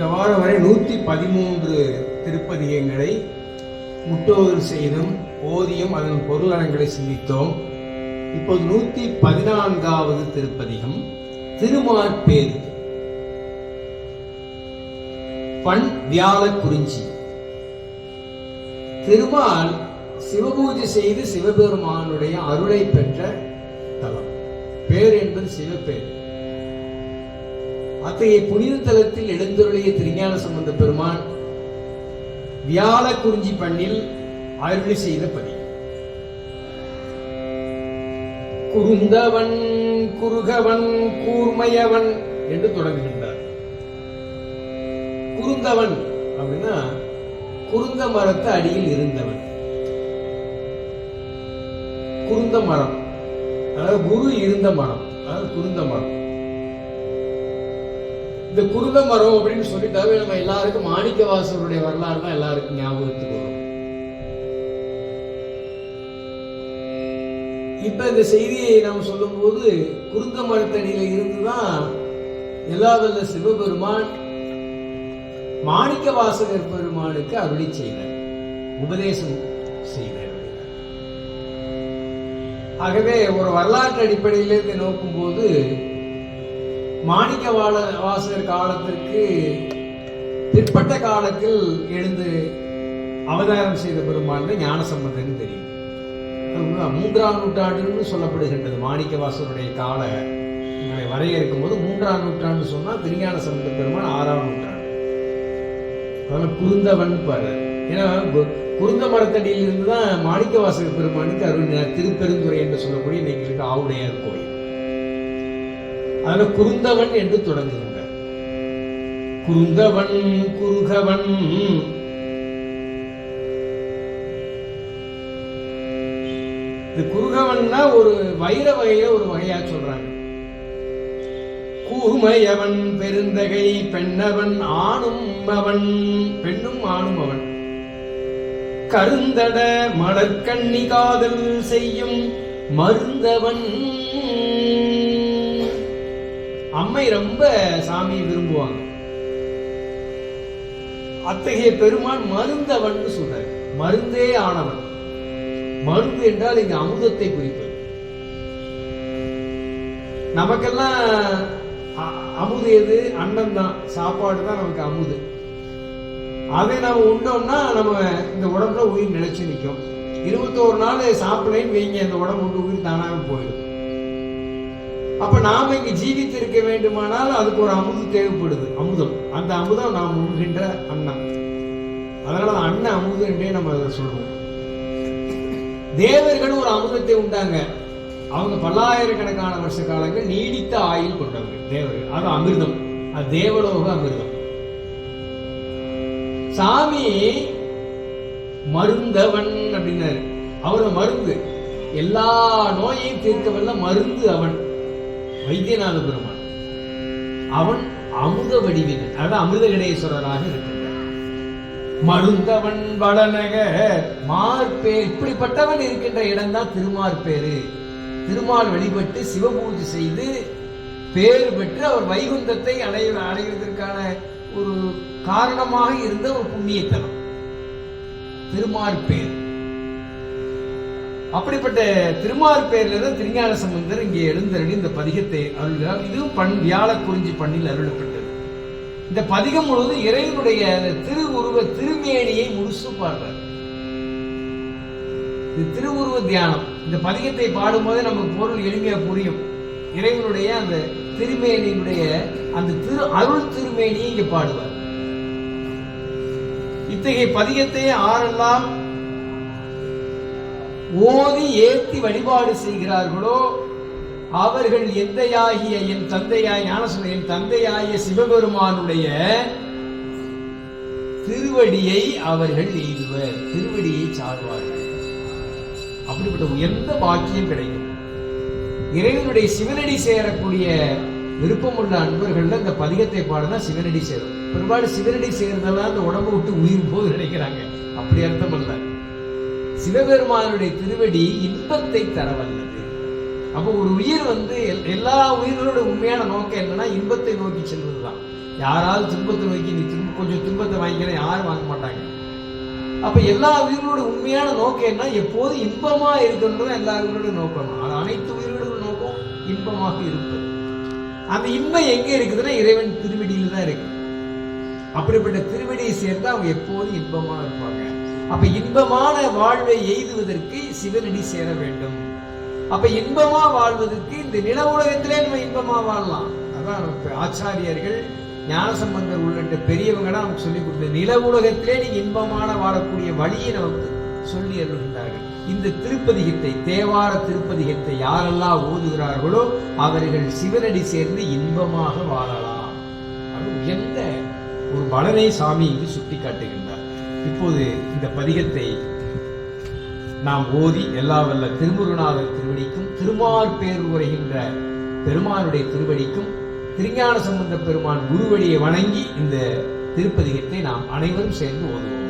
இந்த வாரம் வரை நூற்றி பதிமூன்று திருப்பதிகங்களை முட்டோதல் செய்தும் ஓதியும் அதன் பொருளடங்களை சிந்தித்தோம். இப்போது நூத்தி பதினான்காவது திருப்பதிகம் திருமாற்பேது பண் வியாழ குறிஞ்சி திருமால் சிவபூஜை செய்து சிவபெருமானுடைய அருளை பெற்ற தலம். பேர் என்பது சிவப்பேர் அத்தகைய புனித தலத்தில் எழுந்தருளிய திருஞான சம்பந்த பெருமான் வியாழ குறிஞ்சி பண்ணில் அருளி செய்த பதி குறுந்தவன் குறுகவன் கூர்மையவன் என்று தொடங்குகின்றார். குறுந்தவன் அப்படின்னா குருந்த மரத்து அடியில் இருந்தவன். குருந்த மரம். அதாவது குரு இருந்த மரம். அதாவது குருந்த மரம். இந்த குருத மரம் அப்படின்னு சொல்லிட்டாவே நம்ம எல்லாருக்கும் மாணிக்கவாசருடைய வரலாறு தான் எல்லாருக்கும் ஞாபகத்துக்கு வரும். இப்ப இந்த செய்தியை நாம் சொல்லும் போது குருந்த மரத்தடியில இருந்துதான் எல்லா வல்ல சிவபெருமான் மாணிக்க வாசகர் பெருமானுக்கு அருளி செய்தார் உபதேசம் செய்தார் ஆகவே ஒரு வரலாற்று அடிப்படையிலிருந்து நோக்கும் போது மாணிக்க வாழ வாசகர் காலத்திற்கு பிற்பட்ட காலத்தில் எழுந்து அவதாரம் செய்த பெருமாள் ஞானசம்பந்தன் தெரியும். மூன்றாம் நூற்றாண்டுன்னு சொல்லப்படுகின்றது. மாணிக்க வாசகருடைய கால வரையறுக்கும் போது மூன்றாம் நூற்றாண்டு சொன்னா திருஞான சம்பந்த பெருமாள் ஆறாம் நூற்றாண்டு. அதனால குருந்தவன் பாரு. ஏன்னா குருந்த மரத்தடியிலிருந்து தான் மாணிக்க வாசகர் பெருமானுக்கு அருள் திருப்பெருந்துறை என்று சொல்லக்கூடிய எங்களுக்கு ஆவுடையார் கோயில். அதில் குருந்தவன் என்று தொடங்குகின்ற குருந்தவன் குருகவன் இந்த குறுகவன்னா ஒரு வைர வகையில ஒரு வகையா சொல்றாங்க. கூர்மையவன் பெருந்தகை பெண்ணவன் ஆணும் அவன் பெண்ணும் ஆணும் அவன் கருந்தட மலர்கண்ணி காதல் செய்யும் மருந்தவன். அம்மை ரொம்ப சாமியை விரும்புவாங்க. அத்தகைய பெருமான் மருந்தவன் சொன்னார் மருந்தே ஆனவன். மருந்து என்றால் இங்க அமுதத்தை குறிப்பது. நமக்கெல்லாம் அமுது எது? அன்னம் தான். சாப்பாடு தான் நமக்கு அமுது. அதை நம்ம உண்டோம்னா நம்ம இந்த உடம்புல உயிர் நிலைச்சு நிற்கும். இருபத்தோரு நாள் சாப்பிடலைன்னு வைங்க இந்த உடம்பு உண்டு உயிர் தானாக போயிடும். அப்ப நாம இங்க ஜீவித்து இருக்க வேண்டுமானால் அதுக்கு ஒரு அமுது தேவைப்படுது. அமுதம். அந்த அமுதம் நாம் உண்கின்ற அண்ணா. அதனால அண்ணன் அமுது என்றே நம்ம அதை சொல்றோம். தேவர்கள் ஒரு அமுதத்தை உண்டாங்க. அவங்க பல்லாயிரக்கணக்கான வருஷ காலங்கள் நீடித்த ஆயுள் கொண்டவங்க தேவர்கள். அது அமிர்தம். அது தேவலோக அமிர்தம். சாமி மருந்தவன் அப்படின்னாரு. அவர் மருந்து. எல்லா நோயையும் தீர்க்க வல்ல மருந்து அவன். வைத்தியநாத பெருமான் அவன் அமுத வடிவினன் அதாவது அமிர்த கணேஸ்வரராக மருந்தவன் வளநக மார்பே இப்படிப்பட்டவன் இருக்கின்ற இடம்தான் திருமார்பேரு திருமால் வழிபட்டு சிவபூஜை செய்து பேர் பெற்று அவர் வைகுந்தத்தை அடைய அடைவதற்கான ஒரு காரணமாக இருந்த ஒரு புண்ணியத்தலம். திருமார்பேர் அப்படிப்பட்ட திருமார்பேர்ல தான் திருஞான சம்பந்தர் இங்கே எழுந்தருளி இந்த பதிகத்தை அருள்கிறார். இதுவும் பண் வியாழ குறிஞ்சி பண்ணில் அருளப்பட்டது. இந்த பதிகம் முழுவதும் இறைவனுடைய அந்த திருவுருவ திருமேனியை முழுசு பாடுறார். இது திருவுருவ தியானம். இந்த பதிகத்தை பாடும்போதே நமக்கு பொருள் எளிமையா புரியும். இறைவனுடைய அந்த திருமேனியினுடைய அந்த திரு அருள் திருமேனியை இங்கே பாடுவார். இத்தகைய பதிகத்தை ஆறெல்லாம் ஓதி ஏத்தி வழிபாடு செய்கிறார்களோ அவர்கள் எந்தையாகிய என் தந்தையாய் ஞானசுந்தர என் தந்தையாகிய சிவபெருமானுடைய திருவடியை அவர்கள் எய்துவர். திருவடியை சார்வார்கள். அப்படிப்பட்ட உயர்ந்த பாக்கியம் கிடைக்கும். இறைவனுடைய சிவனடி சேரக்கூடிய விருப்பமுள்ள அன்பர்கள்ல இந்த பதிகத்தை பாடுனா சிவனடி சேரும். பெரும்பாலும் சிவனடி சேர்ந்தெல்லாம் அந்த உடம்பு விட்டு உயிர் போது நினைக்கிறாங்க. அப்படி அர்த்தம் இல்லை சிவபெருமானுடைய திருவடி இன்பத்தை தரவல்லது. அப்போ ஒரு உயிர் வந்து எல்- எல்லா உயிர்களோட உண்மையான நோக்கம் என்னன்னா இன்பத்தை நோக்கி செல்வதுதான். யாராவது துன்பத்தை நோக்கி நீ துன்ப கொஞ்சம் துன்பத்தை வாங்கிக்கிறேன் யாரும் வாங்க மாட்டாங்க. அப்ப எல்லா உயிர்களோட உண்மையான நோக்கம் என்ன? எப்போதும் இன்பமா இருக்கணும்னு எல்லா உயிரோட நோக்கம். அது அனைத்து உயிர்களோட நோக்கம் இன்பமாக இருப்பது. அந்த இன்பம் எங்க இருக்குதுன்னா இறைவன் திருவடியில தான் இருக்கு. அப்படிப்பட்ட திருவடியை சேர்ந்து அவங்க எப்போதும் இன்பமா இருப்பாங்க. அப்ப இன்பமான வாழ்வை எய்துவதற்கு சிவனடி சேர வேண்டும். அப்ப இன்பமா வாழ்வதற்கு இந்த நில உலகத்திலே நம்ம இன்பமா வாழலாம். அதான் ஆச்சாரியர்கள் ஞானசம்பந்தர் உள்ளிட்ட பெரியவங்க தான் நமக்கு சொல்லி கொடுத்த நில உலகத்திலே நீ இன்பமான வாழக்கூடிய வழியை நமக்கு சொல்லி அருள்கின்றார்கள். இந்த திருப்பதிகத்தை தேவார திருப்பதிகத்தை யாரெல்லாம் ஓதுகிறார்களோ அவர்கள் சிவனடி சேர்ந்து இன்பமாக வாழலாம். அது உயர்ந்த ஒரு பலனை சாமி இங்கு சுட்டி காட்டுகின்றார் இப்போது இந்த பதிகத்தை நாம் ஓதி எல்லா வல்ல திருமுருகநாதர் திருவடிக்கும் திருமால் பேர் உரைகின்ற பெருமானுடைய திருவடிக்கும் திருஞான சம்பந்த பெருமான் குருவடியை வணங்கி இந்த திருப்பதிகத்தை நாம் அனைவரும் சேர்ந்து ஓதுவோம்.